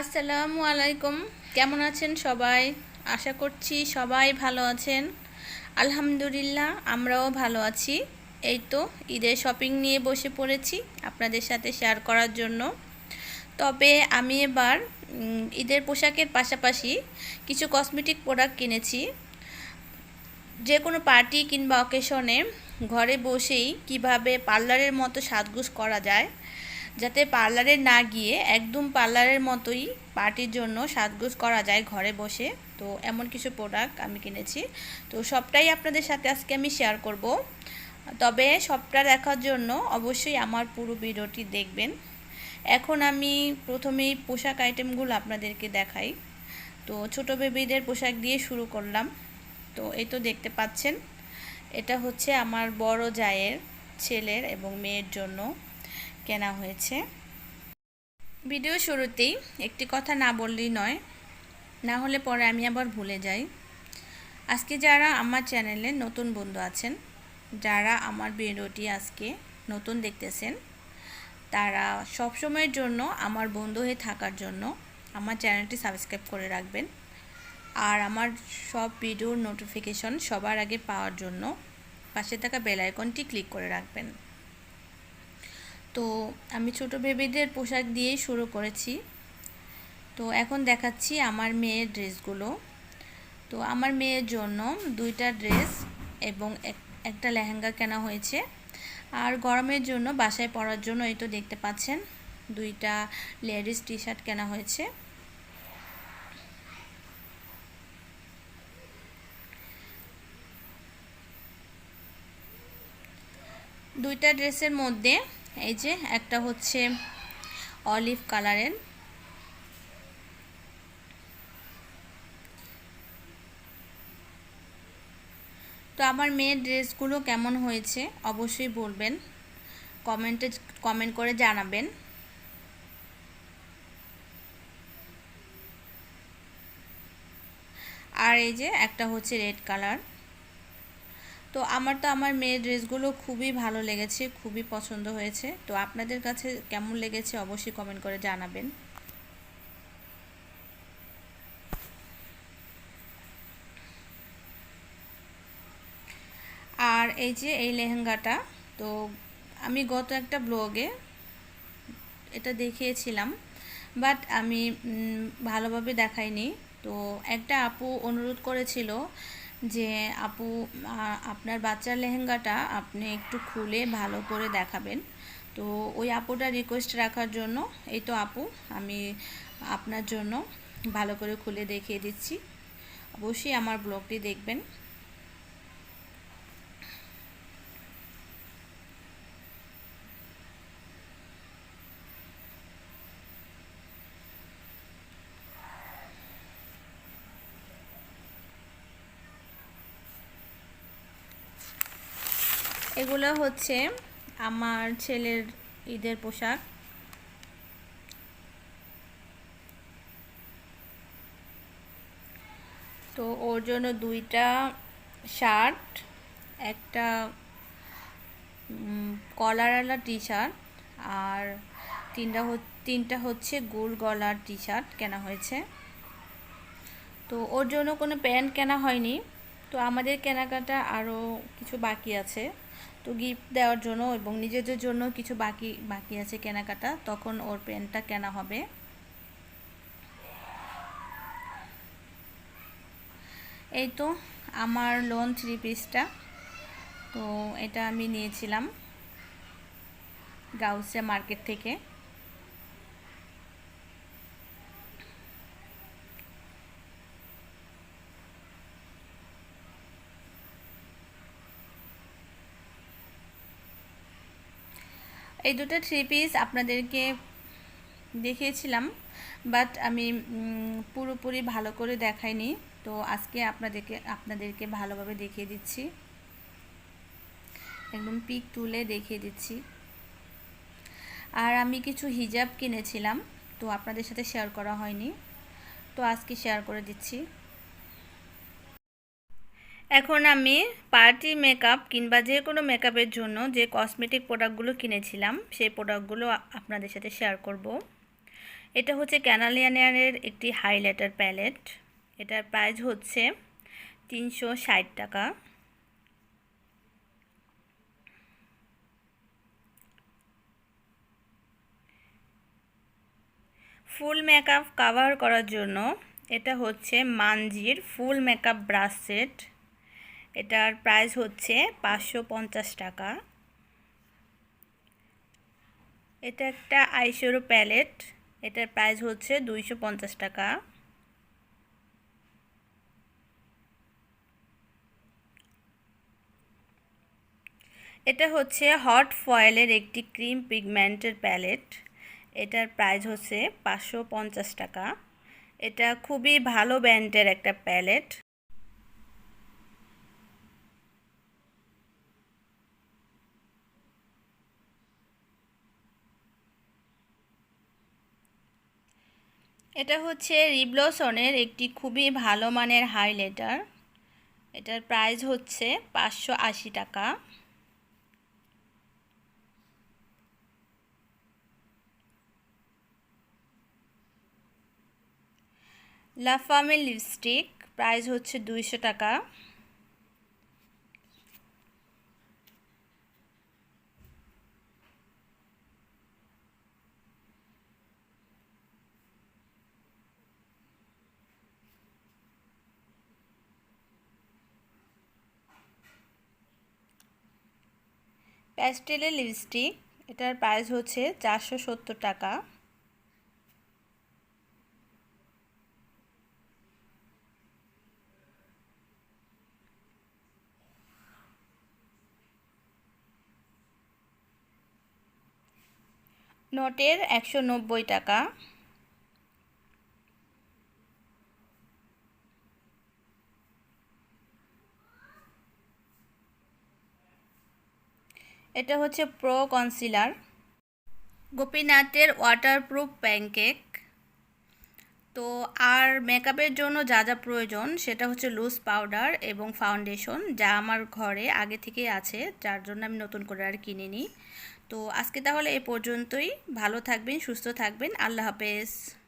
আসসালামু আলাইকুম। কেমন আছেন সবাই? আশা করছি সবাই ভালো আছেন। আলহামদুলিল্লাহ, আমরাও ভালো আছি। এই তো ঈদের শপিং নিয়ে বসে পড়েছি আপনাদের সাথে শেয়ার করার জন্য। তবে আমি এবার ঈদের পোশাকের পাশাপাশি কিছু কসমেটিক প্রোডাক্ট কিনেছি। যে কোনো পার্টি কিংবা অকেশনে ঘরে বসেই কীভাবে পার্লারের মতো সাজগুজ করা যায় যাতে পার্লারে না গিয়ে একদম পার্লারের মতোই পার্টির জন্য সাজগোজ করা যায় ঘরে বসে। তো এমন কিছু প্রোডাক্ট আমি কিনেছি। তো সবটাই আপনাদের সাথে আজকে আমি শেয়ার করব। তবে সবটা দেখার জন্য অবশ্যই আমার পুরো ভিডিওটি দেখবেন। এখন আমি প্রথমেই পোশাক আইটেমগুলো আপনাদেরকে দেখাই। তো ছোট বেবিদের পোশাক দিয়ে শুরু করলাম। তো এই তো দেখতে পাচ্ছেন। এটা হচ্ছে আমার বড় জায়ের ছেলের এবং মেয়ের জন্য। কেনা হয়েছে। ভিডিও শুরুতেই একটি কথা না বললেই নয়, না হলে পরে আমি আবার ভুলে যাই। আজকে যারা আমার চ্যানেলে নতুন বন্ধু আছেন, যারা আমার ভিডিওটি আজকে নতুন দেখতেছেন, তারা সবসময়ের জন্য আমার বন্ধু হয়ে থাকার জন্য আমার চ্যানেলটি সাবস্ক্রাইব করে রাখবেন। আর আমার সব ভিডিওর নোটিফিকেশন সবার আগে পাওয়ার জন্য পাশে থাকা বেল আইকনটি ক্লিক করে রাখবেন। তো আমি ছোট বেবিদের পোশাক দিয়েই শুরু করেছি। তো এখন দেখাচ্ছি আমার মেয়ের ড্রেসগুলো। তো আমার মেয়ের জন্য দুইটা ড্রেস এবং একটা লেহেঙ্গা কেনা হয়েছে। আর গরমের জন্য বাসায় পরার জন্য এই তো দেখতে পাচ্ছেন, দুইটা লেডিস টি শার্ট কেনা হয়েছে। দুইটা ড্রেসের মধ্যে এই যে একটা হচ্ছে অলিভ কালারের। তো আমার মেয়ের ড্রেসগুলো কেমন হয়েছে অবশ্যই বলবেন। কমেন্টে কমেন্ট করে জানাবেন। আর এই যে একটা হচ্ছে রেড কালার। তো আমার তো আমার মেয়ের ড্রেসগুলো খুবই ভালো লেগেছে, খুবই পছন্দ হয়েছে। তো আপনাদের কাছে কেমন লেগেছে অবশ্যই কমেন্ট করে জানাবেন। আর এই যে এই লেহেঙ্গাটা, তো আমি গত একটা ব্লগে এটা দেখিয়েছিলাম, বাট আমি ভালোভাবে দেখাইনি। তো একটা আপু অনুরোধ করেছিল যে আপু আপনার বাচ্চার লেহেঙ্গাটা আপনি একটু খুলে ভালো করে দেখাবেন। তো ওই আপুটা রিকোয়েস্ট রাখার জন্য, এই তো আপু, আমি আপনার জন্য ভালো করে খুলে দেখিয়ে দিচ্ছি। অবশ্যই আমার ব্লগটি দেখবেন। এগুলো হচ্ছে আমার ছেলের ঈদের পোশাক। তো ওর জন্য দুইটা শার্ট, একটা কলারওয়ালা টি শার্ট আর তিনটা তিনটা হচ্ছে গোল গলার টি শার্ট কেনা হয়েছে। তো ওর জন্য কোনো প্যান্ট কেনা হয়নি। তো আমাদের কেনাকাটা আরও কিছু বাকি আছে। তো গিফট দেওয়ার জন্য এবং নিজেদের জন্য কিছু বাকি বাকি আছে কেনাকাটা, তখন ওর প্যান্টটা কেনা হবে। এই তো আমার লোন থ্রি পিসটা তো এটা আমি নিয়েছিলাম গাউসিয়া মার্কেট থেকে। এই দুটো থ্রি পিস আপনাদেরকে দেখিয়েছিলাম বাট আমি পুরোপুরি ভালো করে দেখাইনি। তো আজকে আপনাদেরকে আপনাদেরকে ভালোভাবে দেখিয়ে দিচ্ছি। একদম পিক তুলে দেখিয়ে দিচ্ছি। আর আমি কিছু হিজাব কিনেছিলাম, তো আপনাদের সাথে শেয়ার করা হয়নি। তো আজকে শেয়ার করে দিচ্ছি। এখন আমি পার্টি মেকআপ কিংবা যে কোনো মেকআপের জন্য যে কসমেটিক প্রোডাক্টগুলো কিনেছিলাম, সেই প্রোডাক্টগুলো আপনাদের সাথে শেয়ার করব। এটা হচ্ছে ক্যানালিয়ানের একটি হাইলাইটার প্যালেট। এটার প্রাইস হচ্ছে তিনশো ষাট টাকা। ফুল মেকআপ কাভার করার জন্য এটা হচ্ছে মানজির ফুল মেকআপ ব্রাশ সেট। এটার প্রাইস হচ্ছে পাঁচশো পঞ্চাশ টাকা। এটা একটা আইশ্যাডো প্যালেট, এটার প্রাইস হচ্ছে দুইশো পঞ্চাশ টাকা। এটা হচ্ছে হট ফয়েলের একটি ক্রিম পিগমেন্টের প্যালেট, এটার প্রাইস হচ্ছে পাঁচশো পঞ্চাশ টাকা। এটা খুবই ভালো ব্র্যান্ডের একটা প্যালেট। এটা হচ্ছে রিব্লসনের একটি খুবই ভালো মানের হাইলাইটার। এটার প্রাইস হচ্ছে পাঁচশো আশি টাকা। লাফামে লিপস্টিক প্রাইস হচ্ছে দুইশো টাকা। প্যাস্টেলের লিপস্টিক এটার প্রাইস হচ্ছে চারশো সত্তর টাকা। নোটের একশো নব্বই টাকা। এটা হচ্ছে প্রো কনসিলার গোপীনাথের ওয়াটারপ্রুফ প্যানকেক তো আর মেকআপের জন্য যা যা প্রয়োজন, সেটা হচ্ছে লুজ পাউডার এবং ফাউন্ডেশন যা আমার ঘরে আগে থেকেই আছে, যার জন্য আমি নতুন করে আর কিনিনি। তো আজকে তাহলে এ পর্যন্তই। ভালো থাকবেন, সুস্থ থাকবেন। আল্লাহ হাফেজ।